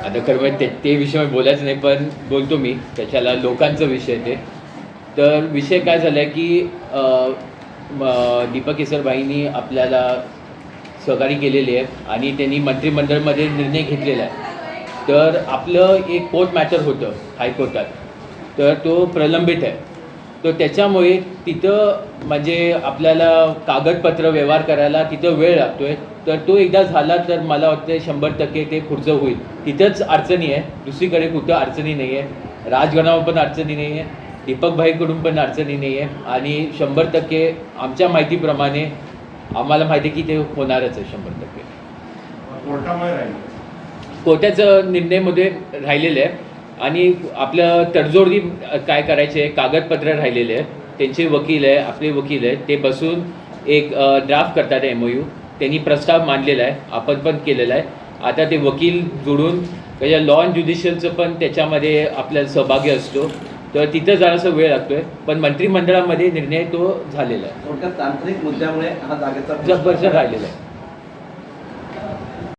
आता खरं म्हणजे ते ते विषय बोलायचं नाही पण बोलतो मी. त्याच्याला लोकांचा विषय ते. तर विषय काय झाला आहे की दीपक केसरबाईंनी आपल्याला सहकारी केलेली आहे आणि त्यांनी मंत्रिमंडळमध्ये निर्णय घेतलेला आहे. तर आपलं एक कोर्ट मॅटर होतं हायकोर्टात. तर तो प्रलंबित आहे. तर त्याच्यामुळे तिथं म्हणजे आपल्याला कागदपत्र व्यवहार करायला तिथं वेळ लागतो आहे तर तो एकदा झाला तर मला वाटतं शंभर टक्के ते पुढचं होईल. तिथंच अडचणी आहे. दुसरीकडे कुठं अडचणी नाही आहे. राजगणावर पण अडचणी नाही आहे. दीपकभाईकडून पण अडचणी नाही आहे. आणि शंभर टक्के आमच्या माहितीप्रमाणे आम्हाला माहिती आहे की ते होणारच आहे शंभर टक्के. राहील. कोर्टाचं निर्णयमध्ये राहिलेलं आहे. आणि आपलं तडजोडी काय करायचे कागदपत्र राहिलेले आहे त्यांचे वकील आहे आपले वकील आहे ते बसून एक ड्राफ्ट करतात एम ओ यू त्यांनी प्रस्ताव मांडलेला आहे आपण पण केलेला आहे. आता ते वकील जोडून त्याच्या लॉ अँड ज्युडिशियलचं पण त्याच्यामध्ये आपल्याला सहभागी असतो. तर तिथं जरासा वेळ लागतो आहे पण मंत्रिमंडळामध्ये निर्णय तो झालेला आहे. तांत्रिक मुद्द्यामुळे हा जागेचा जबरदस्त राहिलेला आहे.